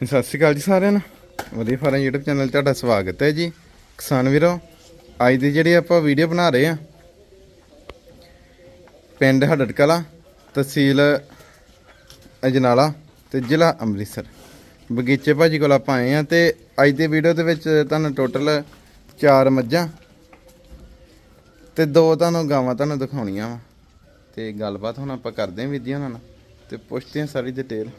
ਸਤਿ ਸ਼੍ਰੀ ਅਕਾਲ ਜੀ ਸਾਰਿਆਂ ਨੂੰ। ਵਧੀਆ ਫਾਰਮ YouTube ਚੈਨਲ 'ਤੇ ਤੁਹਾਡਾ ਸਵਾਗਤ ਹੈ ਜੀ। ਕਿਸਾਨ ਵੀਰੋ, ਅੱਜ ਦੀ ਜਿਹੜੀ ਆਪਾਂ ਵੀਡੀਓ ਬਣਾ ਰਹੇ ਆ ਪਿੰਡ ਹੜੜ ਕਲਾ ਤਹਿਸੀਲ ਅਜਨਾਲਾ ਤੇ ਜ਼ਿਲ੍ਹਾ ਅੰਮ੍ਰਿਤਸਰ। ਬਗੀਚੇ ਭਾਜੀ ਕੋਲ ਆਪਾਂ ਆਏ ਆ ਤੇ ਅੱਜ ਦੀ ਵੀਡੀਓ ਦੇ ਵਿੱਚ ਤੁਹਾਨੂੰ ਟੋਟਲ 4 ਮੱਝਾਂ ਤੇ ਦੋ ਤੁਹਾਨੂੰ ਗਾਵਾਂ ਤੁਹਾਨੂੰ ਦਿਖਾਉਣੀਆਂ ਵਾ। ਤੇ ਗੱਲਬਾਤ ਹੁਣ ਆਪਾਂ ਕਰਦੇ ਹਾਂ ਵੀਰ ਉਹਨਾਂ ਨਾਲ ਤੇ ਪੁੱਛਦੇ ਹਾਂ ਸਾਰੀ ਡਿਟੇਲ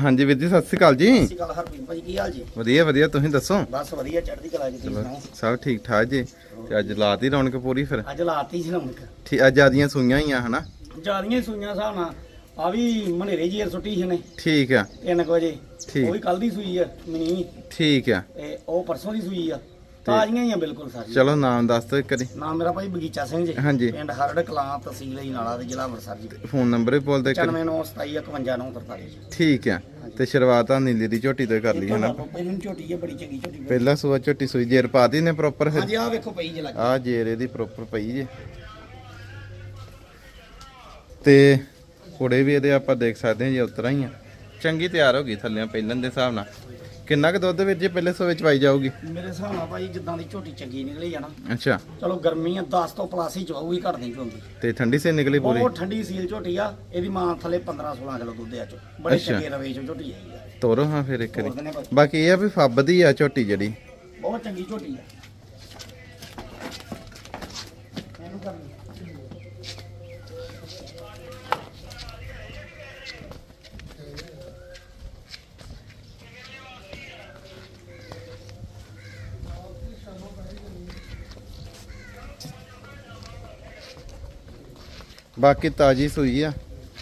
ਹਾਂਜੀ ਵੀਰ ਜੀ ਸਤਿ ਸ਼੍ਰੀ ਅਕਾਲ ਜੀ। ਸਤਿ ਗੱਲ ਹਰਪ੍ਰੀਤ ਭਾਜੀ ਕੀ ਹਾਲ ਜੀ? ਵਧੀਆ ਵਧੀਆ ਤੁਸੀਂ ਦੱਸੋ? ਬਸ ਵਧੀਆ ਚੜ੍ਹਦੀ ਕਲਾ ਜੀ ਤੁਸੀਂ ਸੁਣਾਓ? ਸਭ ਠੀਕ ਠਾਕ ਜੀ। ਤੇ ਅੱਜ ਲਾਤੀ ਰੌਣਕ ਪੂਰੀ ਫਿਰ? ਅੱਜ ਲਾਤੀ ਸੀ ਰੌਣਕ। ਠੀਕ ਅੱਜ ਆਦੀਆਂ ਸੂਈਆਂ ਹੀ ਆ ਹਨਾ? ਜਿਆਦੀਆਂ ਸੂਈਆਂ ਹਿਸਾਬ ਨਾਲ। ਆ ਵੀ ਮਨੇਰੇ ਜੀ ਸੁੱਟੀ ਸੀ ਨੇ ਠੀਕ ਆ। 3 ਵਜੇ। ਠੀਕ। ਉਹ ਵੀ ਕੱਲ ਦੀ ਸੂਈ ਆ ਮਨੀ ਠੀਕ ਆ। ਤੇ ਉਹ ਪਰਸੋਂ ਦੀ ਸੂਈ ਆ। ਤਾਜ਼ੀਆਂ ਹੀ ਆ ਬਿਲਕੁਲ ਸਾਰੀਆਂ। ਚਲੋ ਨਾਮ ਦੱਸ ਦਿਓ ਇੱਕ ਵਾਰੀ। ਨਾਮ ਮੇਰਾ ਭਾਈ ਬਗੀਚਾ ਸਿੰਘ ਜੀ। ਹਾਂਜੀ। ਪਿੰਡ ਹਰੜ ਕਲਾਂ ਤਹਿਸੀਲ ਹੀ ਨਾਲਾ ਦੇ ਜ਼ਿਲ੍ਹਾ ਅੰਮ੍ਰਿਤਸਰ ਜੀ। ਫੋਨ ਨੰਬਰ ਵੀ ਬੋਲ ਦਿਓ ਇੱਕ ਵਾਰੀ। 9997515943 ਜੀ। ਠੀਕ ਆ। ਤੇ ਸ਼ੁਰੂਆਤ ਆ ਨੀਲੀ ਦੀ ਝੋਟੀ ਤੋਂ ਹੀ ਕਰ ਲਈ ਹਨਾ? ਪਹਿਲਾਂ ਝੋਟੀ ਹੈ ਬੜੀ ਚੰਗੀ ਝੋਟੀ ਪਹਿਲਾ ਸੂਆ ਝੋਟੀ ਸੂਈ ਜੇਰ ਪਾਤੀ ਨੇ ਪ੍ਰੋਪਰ ਹਾਂਜੀ ਆ ਵੇਖੋ ਪਈ ਜੇ ਲੱਗ ਆ ਜੇਰ ਇਹਦੀ ਪ੍ਰੋਪਰ ਪਈ ਜੇ। ਤੇ ਕੁੜੇ ਵੀ ਇਹਦੇ ਆਪਾਂ ਦੇਖ ਸਕਦੇ ਹਾਂ ਜੀ ਉਤਰਾ ਹੀ ਆ। ਚੰਗੀ ਤਿਆਰ ਹੋ ਗਈ ਥੱਲੇ ਪਹਿਲਾਂ ਦੇ ਹਿਸਾਬ ਨਾਲ। ਕਿੰਨਾ ਕੁ ਦੁੱਧ ਵੀਰ ਜੀ ਪਹਿਲੇ ਸੂਏ ਚ ਪਾਈ ਜਾਊਗੀ? ਮੇਰੇ ਹਿਸਾਬ ਨਾਲ ਭਾਈ ਜਿੱਦਾਂ ਦੀ ਝੋਟੀ ਚੰਗੀ ਨਿਕਲੀ ਆ ਨਾ। ਅੱਛਾ। ਚਲੋ ਗਰਮੀ ਆ 10 ਤੋਂ ਪਲੱਸ ਹੀ ਚਵਾਊਗੀ ਘੱਟ ਨਹੀਂ ਚੋਂਦੀ ਤੇ ਠੰਡੀ ਸੇ ਨਿਕਲੀ ਪੂਰੀ? ਬਹੁਤ ਠੰਡੀ ਸੀਲ ਝੋਟੀ ਆ ਇਹਦੀ ਮਾਂ ਥੱਲੇ 15 16 ਕਿਲੋ ਦੁੱਧ ਆ ਚ। ਬੜੇ ਅੱਛਾ। ਚੰਗੇ ਰਵੇ ਚ ਝੋਟੀ ਆਈ ਆ। ਤੋਰੋ ਹਾਂ ਫਿਰ ਇੱਕ ਵਾਰੀ। ਭਾਈ। ਬਾਕੀ ਇਹ ਆ ਵੀ ਫੱਬਦੀ ਆ ਝੋਟੀ ਜਿਹੜੀ। ਬਹੁਤ ਚੰਗੀ ਝੋਟੀ ਆ। ਇਹਨੂੰ ਬਾਕੀ ਤਾਜੀ ਸੂਈ ਆ।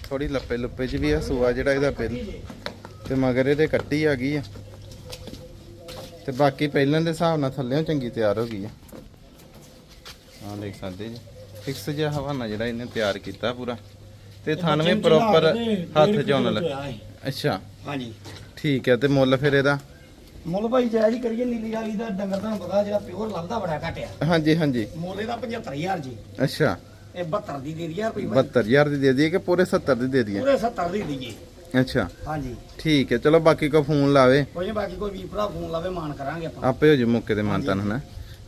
ਥੋੜੀ ਲੱਪੇ ਲੁੱਪੇ ਚ ਵੀ ਆ ਸੂਆ ਜਿਹੜਾ ਇਹਦਾ ਪਹਿਲ ਤੇ ਮਗਰ ਇਹਦੇ ਕੱਟੀ ਆ ਗਈ ਆ। ਤੇ ਬਾਕੀ ਪਹਿਲਾਂ ਦੇ ਹਿਸਾਬ ਨਾਲ ਥੱਲੇੋਂ ਚੰਗੀ ਤਿਆਰ ਹੋ ਗਈ ਆ। ਹਾਂ ਦੇਖ ਸਕਦੇ ਜੀ। ਫਿਕਸ ਜਿਹਾ ਹਵਾਨਾ ਜਿਹੜਾ ਇਹਨੇ ਤਿਆਰ ਕੀਤਾ ਪੂਰਾ। ਤੇ ਨੂੰ ਪ੍ਰੋਪਰ ਹੱਥ ਕਿਲੋ ਲੱਗ। ਅੱਛਾ। ਹਾਂਜੀ। ਠੀਕ ਹੈ ਤੇ ਮੁੱਲ ਫਿਰ ਇਹਦਾ? ਮੁੱਲ ਭਾਈ ਜਾਇਜ਼ ਹੀ ਕਰੀਏ ਨੀਲੀ ਵਾਲੀ ਦਾ ਡੰਗਰ ਤੁਹਾਨੂੰ ਪਤਾ ਜਿਹੜਾ ਪਿਓਰ ਲੱਭਦਾ ਬੜਾ ਘਟਿਆ ਹਾਂਜੀ ਹਾਂਜੀ। ਮੁੱਲ ਇਹਦਾ 75000 ਜੀ। ਅੱਛਾ। ਇਹ 72 ਦੀ ਦੇ ਦਿਆ ਰੁਪਏ ਭਾਈ। 72000 ਦੀ ਦੇ ਦਈਏ ਕਿ ਪੂਰੇ 70 ਦੀ ਦੇ ਦਈਏ? ਪੂਰੇ 70 ਦੀ ਦੀਏ ਅੱਛਾ। ਹਾਂਜੀ। ਠੀਕ ਹੈ ਚਲੋ ਬਾਕੀ ਕੋ ਫੋਨ ਲਾਵੇ। ਕੋਈ ਬਾਕੀ ਕੋਈ ਵੀ ਭਰਾ ਫੋਨ ਲਾਵੇ ਮਾਨ ਕਰਾਂਗੇ ਆਪਾਂ। ਆਪੇ ਹੋ ਜੇ ਮੌਕੇ ਤੇ ਮਾਨਤਨ ਹਨਾ?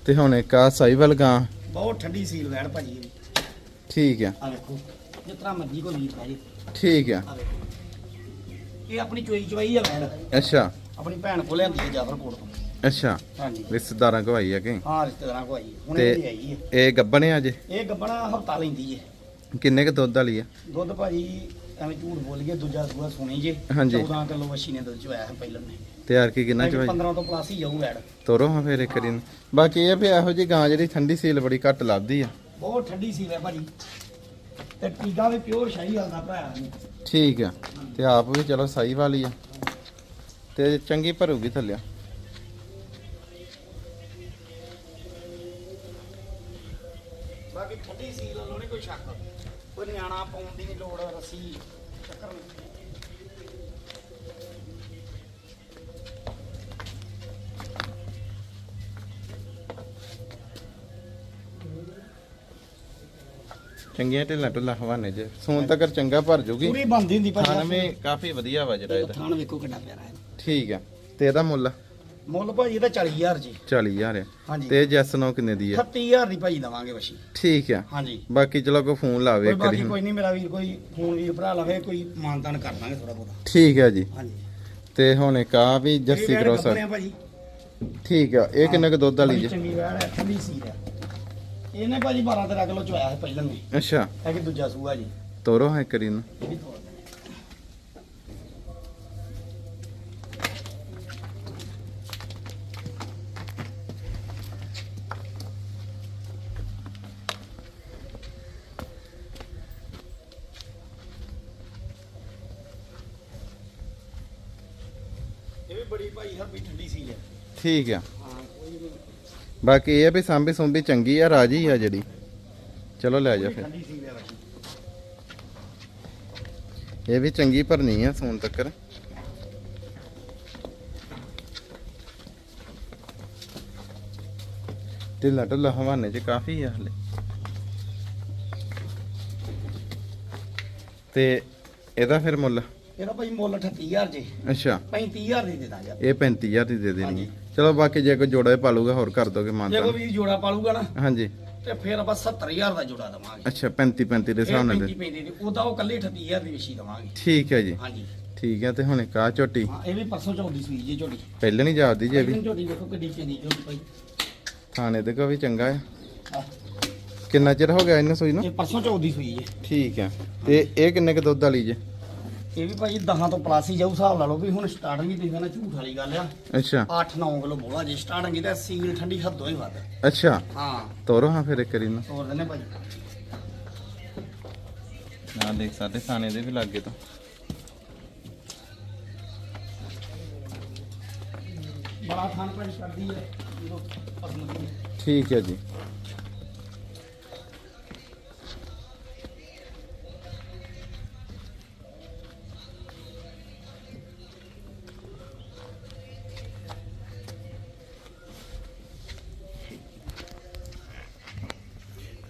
ਤੇ ਹੁਣ ਇੱਕ ਆ ਸਾਈਵਲ ਗਾਂ। ਬਹੁਤ ਠੰਡੀ ਸੀਲ ਵੈੜ ਭਾਜੀ। ਠੀਕ ਆ ਆ ਵੇਖੋ ਜਿਸ ਤਰ੍ਹਾਂ ਮਰਜ਼ੀ ਕੋਈ ਵੀਰ ਭਾਜੀ। ਠੀਕ ਆ ਆ ਵੇਖੋ। ਇਹ ਆਪਣੀ ਚੋਈ ਚਵਾਈ ਆ ਵੈੜ। ਅੱਛਾ। ਆਪਣੀ ਭੈਣ ਕੋਲ ਲਿਆਂਦੀ ਹੈ ਜਾਫਰਕੋਟ ਤੋਂ। ਅੱਛਾ। ਹਾਂਜੀ। ਰਿਸ਼ਤੇਦਾਰਾਂ ਕੋ ਆਈ ਆ ਕਿ? ਹਾਂ ਰਿਸ਼ਤੇਦਾਰਾਂ ਕੋ ਆਈ ਹੁਣ ਤੇ- ਆਈ ਹੈ ਇਹ। ਗੱਬਣ ਆ ਜੇ? ਇਹ ਗੱਬਣਾ ਹਫਤਾ ਲੈਂਦੀ ਹੈ ਕਿੰਨੇ ਕ ਦੁੱਧ ਵਾਲੀ ਆ? ਦੁੱਧ ਭਾਜੀ ਐਵੇਂ ਝੂਠ ਬੋਲ ਗਏ ਦੂਜਾ ਸੂਆ ਸੁਣੀ ਜੇ। ਹਾਂਜੀ। 14 ਕਿਲੋ ਵਸ਼ੀ ਨੇ ਦੁੱਧ ਚਵਾਇਆ ਹੈ ਪਹਿਲਾਂ ਨੇ। ਤਿਆਰ ਕੀ ਕਿੰਨਾ ਚ ਭਾਈ 15 ਤੋਂ ਪਲੱਸ ਹੀ ਜਾਊ ਵੈੜ ਤੋਰੋ ਹਾਂ ਫੇਰ ਇੱਕ ਵਾਰੀ ਨੂੰ। ਬਾਕੀ ਇਹ ਆ ਵੀ ਇਹੋ ਜੀ ਗਾਂ ਜਿਹੜੀ ਠੰਡੀ ਸੀਲ ਬੜੀ ਘੱਟ ਲੱਭਦੀ ਆ। ਬਹੁਤ ਠੰਡੀ ਸੀਲ ਹੈ ਭਾਜੀ। ਤੇ ਟੀਕਾ ਵੀ ਪਿਓਰ ਸ਼ਾਹੀ ਹਾਲ ਦਾ ਭਰਾਇਆ ਨੇ ਠੀਕ ਆ। ਤੇ ਆਪ ਵੀ ਚਲੋ ਸਹੀ ਵਾਲੀ ਆ। ਤੇ ਚੰਗੀ ਭਰੂਗੀ ਥੱਲੇ ਬਾਕੀ ਠੰਡੀ ਸੀਲ ਵੱਲੋਂ ਨਹੀਂ ਕੋਈ ਸ਼ੱਕ। ਕੋਈ ਨਿਆਣਾ ਪਾਉਣ ਦੀ ਨਹੀਂ ਲੋੜ ਰੱਸੀ ਚੱਕਰ ਨਹੀਂ। ਚੰਗੀਆਂ ਢਿੱਲਾਂ ਢੁੱਲਾਂ ਹਵਾਨੇ ਚ ਸੂਨ ਤੱਕ ਚੰਗਾ ਭਰ ਜੂਗੀ ਪੂਰੀ ਬੰਦੀ ਹੁੰਦੀ ਭਾਜੀ ਖਾਣਵੇਂ ਕਾਫੀ ਵਧੀਆ ਵਾ ਜਿਹੜਾ ਇਹਦਾ। ਥਾਣ ਵੇਖੋ ਕਿੰਨਾ ਪਿਆਰਾ ਹੈ। ਠੀਕ ਆ ਤੇ ਇਹਦਾ ਮੁੱਲ? ਮੁੱਲ ਭਾਜੀ ਇਹਦਾ 40000 ਜੀ। 40000 ਆ ਹਾਂਜੀ। ਤੇ ਜੈਸ ਨੋ ਕਿੰਨੇ ਦੀ ਆ 38000 ਦੀ ਭਾਜੀ ਦਵਾਂਗੇ ਵਸ਼ੀ ਠੀਕ ਆ। ਹਾਂਜੀ। ਬਾਕੀ ਚਲੋ ਕੋਈ ਫੋਨ ਲਾਵੇ ਕੋਈ ਇੱਕ ਬਾਕੀ। ਕੋਈ ਨਹੀਂ ਮੇਰਾ ਵੀਰ ਕੋਈ ਫੋਨ ਵੀਰ ਭਰਾ ਲਵੇ ਕੋਈ ਮਾਨਤਾਨ ਕਰ ਦਾਂਗੇ ਥੋੜਾ ਬਹੁਤਾ। ਠੀਕ ਆ ਜੀ। ਹਾਂਜੀ। ਤੇ ਹੁਣ ਇੱਕ ਆ ਵੀ ਵੈੜ ਕਰੋਸਰ ਆ ਭਾਜੀ। ਠੀਕ ਆ ਇਹ ਕਿੰਨੇ ਕ ਦੁੱਧ ਵਾਲੀ ਬੜੀ ਜੀ ਚੰਗੀ ਵੈੜ ਹੈ ਠੰਡੀ ਸੀ ਹੈ। ਇਹਨੇ ਭਾਜੀ 12 13 ਕਿਲੋ ਚੋਇਆ ਹੈ ਪਹਿਲਾਂ ਨੇ ਅੱਛਾ। ਇਹ ਕਿ ਦੂਜਾ ਸੂਆ ਜੀ। ਤੋਰੋ ਹਾਂ ਇੱਕ ਵਾਰੀ ਨੂੰ ਇਹ ਵੀ ਤੋੜ ਬੜੀ ਭਾਈ ਹਰ ਵੀ ਠੰਡੀ ਸੀ ਹੈ ਠੀਕ ਆ। ਹਾਂ ਕੋਈ ਨਹੀਂ। ਬਾਕੀ ਇਹ ਆ ਵੀ ਸਾਂਭੀ ਸੁੰਭੀ ਚੰਗੀ ਆ ਰਾਜੀ ਆ ਜਿਹੜੀ। ਚਲੋ ਲੈ ਜਾ ਫਿਰ। ਠੰਡੀ ਸੀ ਹੈ ਬਾਕੀ ਇਹ ਵੀ ਚੰਗੀ ਭਰਨੀ ਆ ਸੋਨ ਤੱਕਰ। ਢਿੱਲਾ ਢਿੱਲਾ ਹਵਾਨੇ ਚ ਕਾਫੀ ਆ ਹਲੇ। ਤੇ ਇਹਦਾ ਫਿਰ ਮੁੱਲ? ਇਹਦਾ ਭਾਈ ਮੁੱਲ 38000 ਜੇ। ਅੱਛਾ। 35000 ਦੀ ਦੇ ਦਾਂਗੇ। ਇਹ 35000 ਦੀ ਦੇ ਦੇਣੀ ਹਾਂਜੀ। ਚਲੋ ਬਾਕੀ ਜੇ ਕੋਈ ਜੋੜਾ ਪਾਲੂਗਾ ਹੋਰ ਕਰ ਦੋਗੇ ਜੇ ਮਾਨਤਾ ਕੋਈ ਵੀ ਜੋੜਾ ਪਾਲੂਗਾ ਨਾ ਹਾਂਜੀ। ਤੇ ਫਿਰ ਆਪਾਂ 70000 ਦਾ ਜੋੜਾ ਦਵਾਂਗੇ। ਅੱਛਾ 35 35 ਦੇ ਹਿਸਾਬ ਨਾਲ ਦੇ। 35 ਦੀ। ਉਹਦਾ ਉਹ ਕੱਲੇ 38000 ਦੀ ਵਿਸ਼ੀ ਦਵਾਂਗੇ। ਠੀਕ ਹੈ ਜੀ। ਹਾਂਜੀ। ਠੀਕ ਹੈ ਤੇ ਹੁਣ ਆਹ ਝੋਟੀ। ਹਾਂ ਇਹ ਵੀ ਪਰਸੋਂ ਚੌਦੀ ਸੂਈ ਜੀ ਝੋਟੀ। ਪਹਿਲਾਂ ਨਹੀਂ ਜਾਪਦੀ ਜੀ ਇਹ ਵੀ। ਝੋਟੀ ਦੇਖੋ ਕਿੱਡੀ ਚੰਗੀ ਝੋਟੀ ਭਾਈ। ਥਾਣੇ ਤੇ ਕੋ ਵੀ ਚੰਗਾ ਹੈ। ਆਹ, ਕਿੰਨਾ ਚਿਰ ਹੋ ਗਿਆ ਇਹਨੂੰ ਸੂਈ ਨੂੰ? ਇਹ ਪਰਸੋਂ ਚੌਦੀ ਸੂਈ ਜੀ। ਠੀਕ ਹੈ। ਤੇ ਇਹ ਕਿੰਨੇ ਕ ਦੁੱਧ ਵਾਲੀ ਜੇ? ਇਹ ਵੀ ਭਾਈ 10 ਤੋਂ ਪਲੱਸ ਹੀ ਜਾਊ ਹਿਸਾਬ ਲਾ ਲਓ ਵੀ ਹੁਣ ਸਟਾਰਟਿੰਗ ਵੀ ਦੇਖਣਾ ਝੂਠ ਵਾਲੀ ਗੱਲ ਆ। ਅੱਛਾ। 8-9 ਕਿਲੋ ਬੋਲਾ ਜੇ ਸਟਾਰਟਿੰਗ ਤੇ ਸੀਲ ਠੰਡੀ ਹੱਦੋਂ ਹੀ ਵੱਧ। ਅੱਛਾ। ਹਾਂ। ਤੋਰੋ ਹਾਂ ਫਿਰ ਇੱਕ ਵਾਰੀ ਨੂੰ ਤੋਰ ਦਿੰਨੇ ਭਾਈ। ਨਾ ਦੇਖ ਸਾਡੇ ਥਾਣੇ ਦੇ ਵੀ ਲੱਗੇ ਤੋਂ। ਬੜਾ ਖਾਣ ਪਾਣੀ ਕਰਦੀ ਹੈ ਠੀਕ ਹੈ ਜੀ।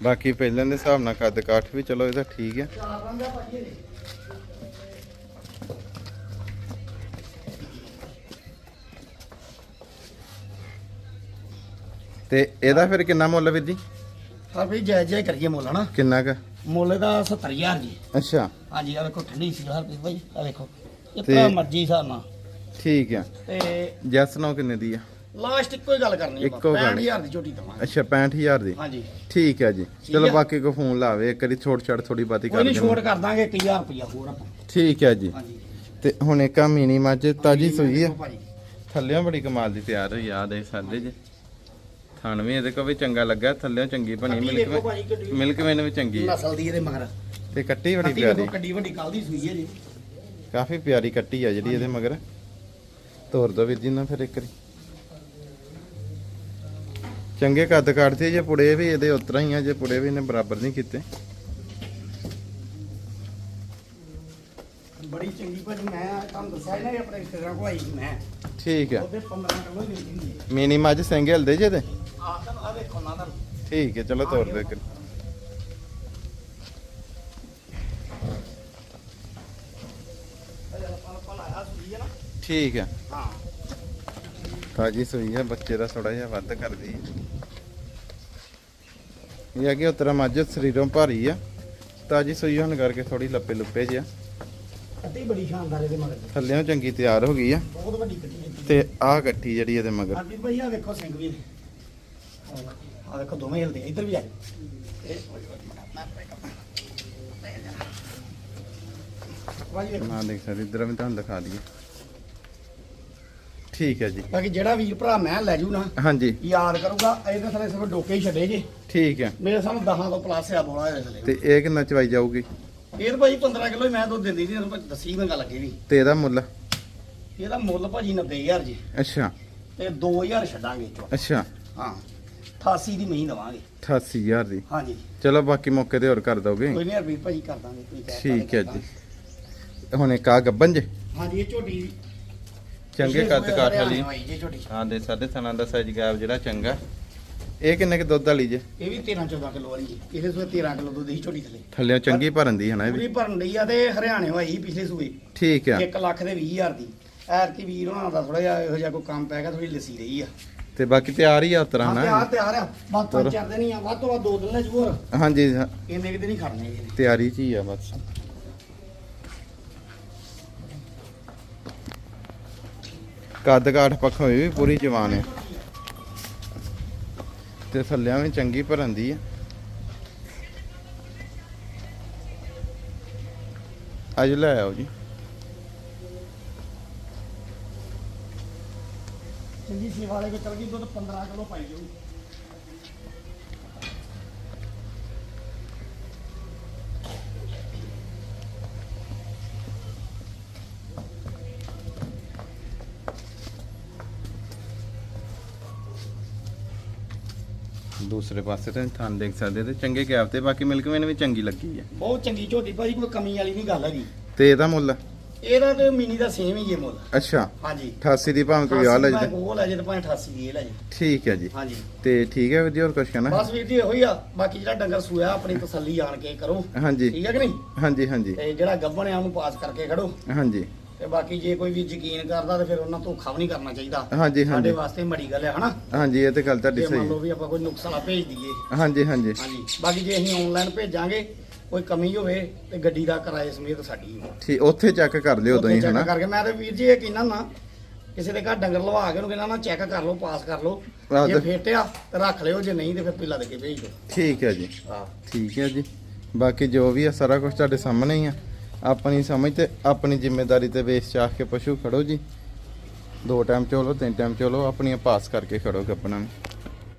ਬਾਕੀ ਪਹਿਲਾਂ ਦੇ ਹਿਸਾਬ ਨਾਲ ਕੱਦ ਕਾਠ ਵੀ ਚਲੋ ਇਹਦਾ ਠੀਕ ਹੈ। ਆ ਤੇ ਇਹਦਾ ਫਿਰ ਕਿੰਨਾ ਮੁੱਲ ਵੀਰ ਜੀ? ਹਾਂ ਭਾਈ ਜੈ ਜੈ ਕਰੀਏ ਮੁੱਲ ਹਨਾ? ਕਿੰਨਾ ਕ? ਮੁੱਲ ਦਾ 70000 ਜੀ। ਅੱਛਾ। ਹਾਂਜੀ ਆ ਵੇਖੋ ਠੰਡੀ ਸੀ ਹਰ ਭਾਈ ਆ ਵੇਖੋ ਤੇ- ਜਿੱਤਾ ਮਰਜ਼ੀ ਹਿਸਾਬ ਨਾਲ। ਠੀਕ ਹੈ ਤੇ ਜੈਸ ਨੋ ਕਿੰਨੇ ਦੀ ਆ? ਲਾਸਟ ਇੱਕੋ ਹੀ ਗੱਲ ਕਰਨੀ ਇੱਕੋ ਗੱਲ। 65000 ਦੀ ਝੋਟੀ ਦਵਾਂਗੇ। ਅੱਛਾ 65000 ਦੀ? ਹਾਂਜੀ। ਠੀਕ ਹੈ ਜੀ। ਠੀਕ ਚਲੋ। ਬਾਕੀ ਕੋ ਫੋਨ ਲਾਵੇ ਇੱਕ ਵਾਰੀ ਛੋਟ ਛੜ ਥੋੜੀ ਬਾਤੀ ਕੋਈ ਕਰ ਨਹੀਂ ਛੋਟ ਕਰ ਦਾਂਗੇ 1000 ਰੁਪਇਆ ਹੋਰ ਆਪਾਂ। ਠੀਕ ਹੈ ਜੀ। ਹਾਂਜੀ। ਤੇ ਹੁਣ ਇੱਕ ਆ ਮੀਨੀ ਮੱਝ ਤਾਜੀ ਸੂਈ ਆ। ਭਾਜੀ। ਥੱਲਿਓਂ ਬੜੀ ਕਮਾਲ ਦੀ ਤਿਆਰ ਹੋਈ ਆ ਦੇ ਸਾਡੇ ਜੀ। ਥਣ ਵੀ ਇਹਦੇ ਕੋ ਵੀ ਚੰਗਾ ਲੱਗਾ ਥੱਲਿਓਂ ਚੰਗੀ ਬਣੀ ਕੱਟੀ ਮਿਲਕ ਦੇਖੋ ਭਾਜੀ ਕਿੱਡੀ ਮਿਲਕ ਮੈਨ ਵੀ ਚੰਗੀ ਆ। ਨਸਲ ਦੀ ਇਹਦੇ ਮਗਰ। ਤੇ ਕੱਟੀ ਬੜੀ ਕੱਟੀ ਪਿਆਰੀ। ਦੇਖੋ ਕੱਡੀ ਵੱਡੀ ਕੱਲ ਦੀ ਸੂਈ ਹੈ ਜੀ। ਕਾਫੀ ਪਿਆਰੀ ਕੱਟੀ ਆ ਜਿਹੜੀ ਇਹਦੇ ਮਗਰ। ਤੋਰ ਦੋ ਵੀਰ ਜੀ ਨਾ ਫਿਰ ਇੱਕ ਵਾਰੀ। ਚੰਗੇ ਕੱਦ ਕੱਢਦੇ ਜੇ ਪੁੜੇ ਵੀ ਇਹਦੇ ਉਤਰਾ ਹੀ ਆ ਜੇ ਪੁੜੇ ਵੀ ਇਹਨੇ ਬਰਾਬਰ ਨਹੀਂ ਕੀਤੇ। ਬੜੀ ਚੰਗੀ ਭਾਜੀ ਮੈਂ ਤੁਹਾਨੂੰ ਦੱਸਿਆ ਨਾ ਆਪਣੇ ਰਿਸ਼ਤੇਦਾਰਾਂ ਕੋਲ ਆਈ ਸੀ ਮੈਂ। ਠੀਕ ਆ। ਉਹਦੇ 15 ਕਿਲੋ ਹੀ ਮਿਲਦੀ ਹੁੰਦੀ ਹੈ। ਮੀਨੀ ਮੱਝ ਸਿੰਘ ਹਿਲਦੇ ਜੇ ਤੇ ਆ ਤਾਂ ਆ ਵੇਖੋ ਨਾ ਤੁਹਾਨੂੰ ਠੀਕ ਹੈ ਚਲੋ ਤੋਰ ਦੇ ਠੀਕ ਹੈ ਹਾਂ। ਤਾਜੀ ਸੂਈ ਹੈ ਬੱਚੇ ਦਾ ਥੋੜਾ ਜਿਹਾ ਵੱਧ ਕਰਦੀ ਹੈ ਇਹ ਆ ਕਿ ਉਤਰਾ ਮੱਝ ਸਰੀਰੋਂ ਭਾਰੀ ਆ। ਤਾਜੀ ਸੂਈ ਹੋਣ ਕਰਕੇ ਥੋੜੀ ਲੱਪੇ ਲੁੱਪੇ ਜਿਹਾ ਕੱਟੀ ਬੜੀ ਸ਼ਾਨਦਾਰ ਇਹਦੇ ਮਗਰ। ਥੱਲਿਓਂ ਚੰਗੀ ਤਿਆਰ ਹੋ ਗਈ ਆ। ਬਹੁਤ ਵੱਡੀ ਕੱਟੀ ਤੇ ਆਹ ਗੱਠੀ ਜਿਹੜੀ ਇਹਦੇ ਮਗਰ। ਹਾਂਜੀ ਭਾਈ ਆ ਵੇਖੋ ਸਿੰਘ ਵੀ ਆ ਵੇਖੋ ਦੋਵੇਂ ਹਿਲਦੇ ਇੱਧਰ ਵੀ ਆ ਵੇਖੋ। ਨਾ ਦੇਖ ਸਕਦੇ ਇਧਰ ਵੀ ਤੁਹਾਨੂੰ ਦਿਖਾ ਦਈਏ। ਠੀਕ ਹੈ ਜੀ। ਬਾਕੀ ਜਿਹੜਾ ਵੀਰ ਭਰਾ ਮੈਂ ਲੈ ਜੂ ਨਾ ਹਾਂਜੀ। ਯਾਦ ਕਰੂਗਾ ਇਹਦੇ ਥੱਲੇ ਸਿਰਫ ਡੋਕੇ ਹੀ ਛੱਡੇ ਜੇ। ਠੀਕ ਹੈ। ਮੇਰੇ ਸਾਹਮਣੇ 10 ਤੋਂ ਪਲੱਸ ਆ ਬੋਲਾ ਇਹਦੇ ਥੱਲੇ। ਤੇ ਇਹ ਕਿੰਨਾ ਚਵਾਈ ਜਾਊਗੀ? ਇਹ ਤਾਂ ਭਾਈ 15 ਕਿਲੋ ਮੈਂ ਦੁੱਧ ਦਿੰਦੀ ਸੀ ਤੁਹਾਨੂੰ ਦੱਸੀ ਮੈਂ ਗੱਲ ਅੱਗੇ ਵੀ। ਤੇ ਇਹਦਾ ਮੁੱਲ? ਇਹਦਾ ਮੁੱਲ ਭਾਜੀ 90000 ਜੀ। ਅੱਛਾ। ਤੇ 2000 ਛੱਡਾਂਗੇ ਚੋਂ ਅੱਛਾ। ਹਾਂ 88 ਦੀ ਮਹੀਂ ਦਵਾਂਗੇ। 88000 ਦੀ। ਹਾਂਜੀ। ਚਲੋ ਬਾਕੀ ਮੌਕੇ ਤੇ ਹੋਰ ਕਰ ਦੋਗੇ? ਕੋਈ ਨਹੀਂ ਰਵੀਰ ਭਾਜੀ ਕਰ ਦਾਂਗੇ ਕੋਈ ਠੀਕ ਹੈ ਤਾ ਜੀ। ਹੁਣ ਇੱਕ ਆ ਗੱਬਨ ਜੇ? ਹਾਂਜੀ ਇਹ ਝੋਟੀ ਚੰਗੇ ਕੱਦ ਕਾਠ ਵਾਲੀ। ਹਾਂ ਦੇ ਸਾਢੇ ਥਣਾ ਦਾ ਸਾਈਜ਼ ਗੈਪ ਜਿਹੜਾ ਚੰਗਾ। ਇਹ ਕਿੰਨੇ ਕਿ ਦੁੱਧ ਵਾਲੀ ਜੇ? ਇਹ ਵੀ 13 14 ਕਿਲੋ ਵਾਲੀ ਜੀ। ਪਿਛਲੇ ਸੂਏ 13 ਕਿਲੋ ਦੁੱਧ ਦੀ ਝੋਟੀ ਥੱਲੇ। ਥੱਲਿਓਂ ਚੰਗੀ ਭਰਨ ਦੀ ਹਨਾ ਇਹ ਪੂਰੀ ਵੀ ਭਰਨ ਲਈ ਆ ਤੇ ਹਰਿਆਣੇ ਹੋਈ ਪਿਛਲੇ ਸੂਏ। ਠੀਕ ਆ। 1 ਲੱਖ ਦੇ 20000 ਦੀ। ਐਰ ਕੀ ਵੀਰ ਹੋਣਾ ਦਾ ਥੋੜਾ ਜਿਹਾ ਇਹੋ ਜਿਹਾ ਕੋਈ ਕੰਮ ਪੈ ਗਿਆ ਥੋੜੀ ਲੱਸੀ ਰਹੀ ਆ। ਤੇ ਬਾਕੀ ਤਿਆਰ ਹੀ ਆ ਉਤਰਾ ਹਾਂ ਹਨਾ ਤਿਆਰ ਤਿਆਰ ਆ। ਚਲੋ। ਪੰਜ ਚਾਰ ਦਿਨ ਹੀ ਆ। ਵੱਧ ਤੋਂ ਵੱਧ ਦੋ ਦਿਨ ਲੈ ਜੂ ਹੋਰ ਹਾਂਜੀ ਹਾਂ, ਇੰਨੇ ਕਿਤੇ ਨਹੀਂ ਖੜਨੇ ਇਹਨੇ ਤਿਆਰੀ ਚ ਹੀ ਆ ਬਸ। ਕੱਦ ਕਾਠ ਪੱਖੋਂ ਵੀ ਪੂਰੀ ਜਵਾਨ ਹੈ। ਤੇ ਥੱਲਿਆਂ ਵੀ ਚੰਗੀ ਭਰਨ ਦੀ ਅੱਜ ਲੈ ਆਓ ਜੀ। ਚੰਗੀ ਸੇਵਾ ਵਾਲੇ ਕੋ ਚਲ ਗਈ, ਦੁੱਧ 15 ਕਿਲੋ ਪਾਈ ਜਾਊ ਦੂਸਰੇ ਪਾਸੇ ਤੇ ਥਾਂ ਦੇਖ ਸਕਦੇ ਤੇ ਚੰਗੇ ਗੈਪ ਤੇ ਬਾਕੀ ਮਿਲਕ ਮੈਨ ਵੀ ਚੰਗੀ ਲੱਗੀ ਆ। ਬਹੁਤ ਚੰਗੀ ਝੋਟੀ ਭਾਜੀ ਕੋਈ ਕਮੀ ਵਾਲੀ ਨਹੀਂ ਗੱਲ ਹੈਗੀ। ਤੇ ਇਹਦਾ ਮੁੱਲ? ਇਹਦਾ ਤੇ ਮਿਨੀ ਦਾ ਸੇਮ ਹੀ ਜੇ ਮੁੱਲ। ਅੱਛਾ। ਹਾਂਜੀ। 88 ਦੀ ਭਾਵੇਂ ਕੋਈ ਆ ਲੈ ਜੀ। ਉਹ ਲੈ ਜੇ ਤੇ ਭਾਵੇਂ 88 ਦੀ ਇਹ ਲੈ ਜੇ। ਠੀਕ ਹੈ ਜੀ। ਹਾਂਜੀ। ਤੇ ਠੀਕ ਹੈ ਵੀਰ ਜੀ ਹੋਰ ਕੁਝ ਕਹਿਣਾ? ਬਸ ਵੀਰ ਜੀ ਇਹੋ ਹੀ ਆ ਬਾਕੀ ਜਿਹੜਾ ਡੰਗਰ ਸੂਆ ਆਪਣੀ ਤਸੱਲੀ ਆਣ ਕੇ ਕਰੋ। ਹਾਂਜੀ। ਠੀਕ ਹੈ ਕਿ ਨਹੀਂ? ਹਾਂਜੀ ਹਾਂਜੀ। ਤੇ ਜਿਹੜਾ ਗੱਭਣ ਆ ਉਹਨੂੰ ਪਾਸ ਕਰਕੇ ਖੜੋ। ਹਾਂਜੀ। ਤੇ ਬਾਕੀ ਜੇ ਕੋਈ ਵੀ ਯਕੀਨ ਕਰਦਾ ਤੇ ਫਿਰ ਉਹਨਾਂ ਧੋਖਾ ਵੀ ਨਹੀਂ ਕਰਨਾ ਚਾਹੀਦਾ। ਹਾਂਜੀ ਸਾਡੇ ਹਾਂਜੀ ਵਾਸਤੇ ਮੜੀ ਗੱਲ ਹੈ ਹਨਾ? ਹਾਂਜੀ ਇਹ ਤੇ ਗੱਲ ਤੁਹਾਡੀ ਜੇ ਮੰਨ ਸਹੀ ਲਓ ਵੀ ਆਪਾਂ ਕੋਈ ਨੁਕਸਾਨ ਭੇਜ ਦਈਏ। ਹਾਂਜੀ ਹਾਂਜੀ। ਹਾਂਜੀ। ਬਾਕੀ ਜੇ ਅਸੀਂ ਆਨਲਾਈਨ ਭੇਜਾਂਗੇ ਕੋਈ ਕਮੀ ਹੋਵੇ ਤੇ ਗੱਡੀ ਦਾ ਕਿਰਾਏ ਸਮੇਤ ਸਾਡੀ ਹੋਵੇ ਠੀਕ ਉੱਥੇ ਚੈੱਕ ਕਰ ਲਿਓ ਤੁਸੀਂ ਚੈੱਕ ਹਨਾ? ਕਰਕੇ ਮੈਂ ਤੇ ਵੀਰ ਜੀ ਇਹ ਕਹਿੰਦਾ ਨਾ ਕਿਸੇ ਦੇ ਘਰ ਡੰਗਰ ਲਵਾ ਕੇ ਉਹਨੂੰ ਕਹਿੰਦਾ ਨਾ ਚੈੱਕ ਕਰ ਲਓ ਪਾਸ ਕਰ ਲਓ। ਆਹ ਜੇ ਤੇ- ਫੇਟਿਆ ਤੇ ਰੱਖ ਲਿਓ ਜੇ ਨਹੀਂ ਤੇ ਫਿਰ ਪਿੱਲਾ ਦੇ ਕੇ ਭੇਜ ਦਿਓ। ਠੀਕ ਹੈ ਜੀ। ਹਾਂ। ਠੀਕ ਹੈ ਜੀ। ਬਾਕੀ ਜੋ ਵੀ ਆ ਸਾਰਾ ਕੁਝ ਤੁਹਾਡੇ ਸਾਹਮਣੇ ਹੀ ਆ। ਆਪਣੀ ਸਮਝ ਤੇ ਆਪਣੀ ਜ਼ਿੰਮੇਵਾਰੀ ਤੇ ਵੇਸ ਚਾਹ ਕੇ ਪਸ਼ੂ ਖੜੋ ਜੀ। ਦੋ ਟਾਈਮ ਚੋਲੋ, ਤਿੰਨ ਟਾਈਮ ਚੋਲੋ, ਆਪਣੀਆਂ ਪਾਸ ਕਰਕੇ ਖੜੋ ਗੱਪਣਾ